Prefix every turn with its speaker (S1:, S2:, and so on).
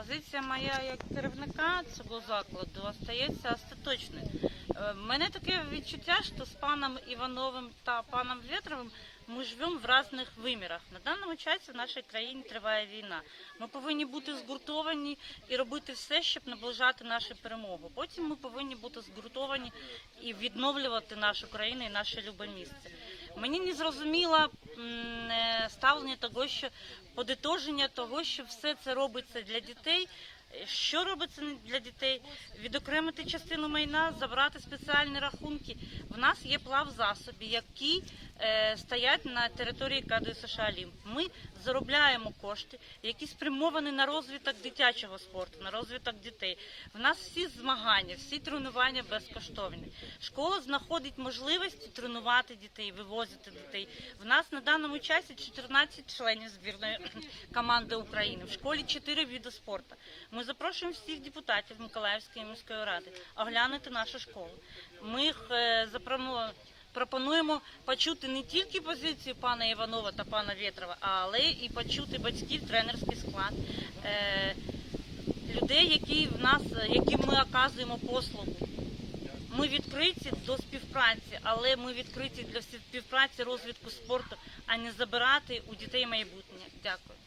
S1: Позиція моя як керівника цього закладу остається остаточною. Е, мене таке відчуття, що з паном Івановим та паном Вєтровим ми живемо в різних вимірах. На даному часі в нашій країні триває війна. Ми повинні бути згуртовані і робити все, щоб наближати нашу перемогу. Потім ми повинні бути згуртовані і відновлювати нашу країну і наше любе місце. Мені не зрозуміло ставлення того, що подитоження того, що все це робиться для дітей. Що робиться для дітей? Відокремити частину майна, забрати спеціальні рахунки. В нас є плав засобі, які е, стоять на території КАДУ США Лім. Ми заробляємо кошти, які спрямовані на розвиток дитячого спорту, на розвиток дітей. В нас всі змагання, всі тренування безкоштовні. Школа знаходить можливості тренувати дітей, вивозити дітей. В нас на даному часі 14 членів збірної команди України. В школі 4 види спорту. Ми запрошуємо всіх депутатів Миколаївської міської ради оглянути нашу школу. Ми їх е, запропонуємо Пропонуємо почути не тільки позицію пана Іванова та пана Вєтрова, але і почути батьків, тренерський склад, е, людей, які в нас, яким ми оказуємо послугу. Ми відкриті до співпраці, але ми відкриті для співпраці розвитку спорту, а не забирати у дітей майбутнє. Дякую.